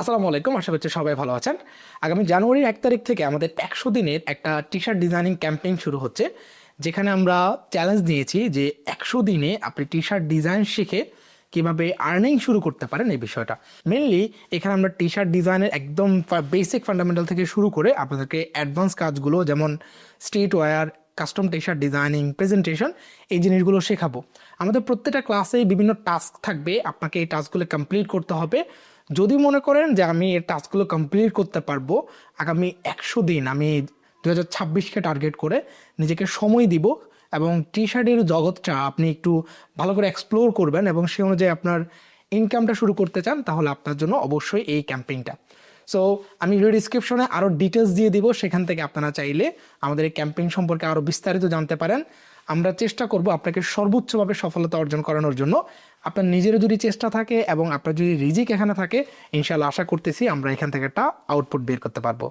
আসসালামু আলাইকুম, আশা করছি সবাই ভালো আছেন। আগামী জানুয়ারির এক তারিখ থেকে আমাদের একশো দিনের একটা টি শার্ট ডিজাইনিং ক্যাম্পেইন শুরু হচ্ছে, যেখানে আমরা চ্যালেঞ্জ নিয়েছি যে একশো দিনে আপনি টি শার্ট ডিজাইন শিখে কীভাবে আর্নিং শুরু করতে পারেন এই বিষয়টা। মেনলি এখানে আমরা টি শার্ট ডিজাইনের একদম বেসিক ফান্ডামেন্টাল থেকে শুরু করে আপনাদেরকে অ্যাডভান্স কাজগুলো যেমন street wear custom T shirt designing presentation এই জিনিসগুলো শেখাবো। আমাদের প্রত্যেকটা ক্লাসে বিভিন্ন টাস্ক থাকবে, আপনাকে এই টাস্কগুলো কমপ্লিট করতে হবে। যদি মনে করেন যে আমি এই টাস্কগুলো কমপ্লিট করতে পারব, আগামী একশো দিন আমি দু হাজার ছাব্বিশকে টার্গেট করে নিজেকে সময় দিব এবং টি শার্টের জগৎটা আপনি একটু ভালো করে এক্সপ্লোর করবেন এবং সে অনুযায়ী আপনার ইনকামটা শুরু করতে চান, তাহলে আপনার জন্য অবশ্যই এই ক্যাম্পেইনটা সো আমি ভিডিও ডিসক্রিপশনে আরও ডিটেলস দিয়ে দিব, সেখান থেকে আপনারা চাইলে আমাদের এই ক্যাম্পেইন সম্পর্কে আরও বিস্তারিত জানতে পারেন। আমরা চেষ্টা করব আপনাকে সর্বোচ্চভাবে সফলতা অর্জন করানোর জন্য। আপনার নিজেরও যদি চেষ্টা থাকে এবং আপনার যদি রিজিক এখানে থাকে ইনশাল্লাহ আশা করতেছি আমরা এখান থেকে একটা আউটপুট বের করতে পারব।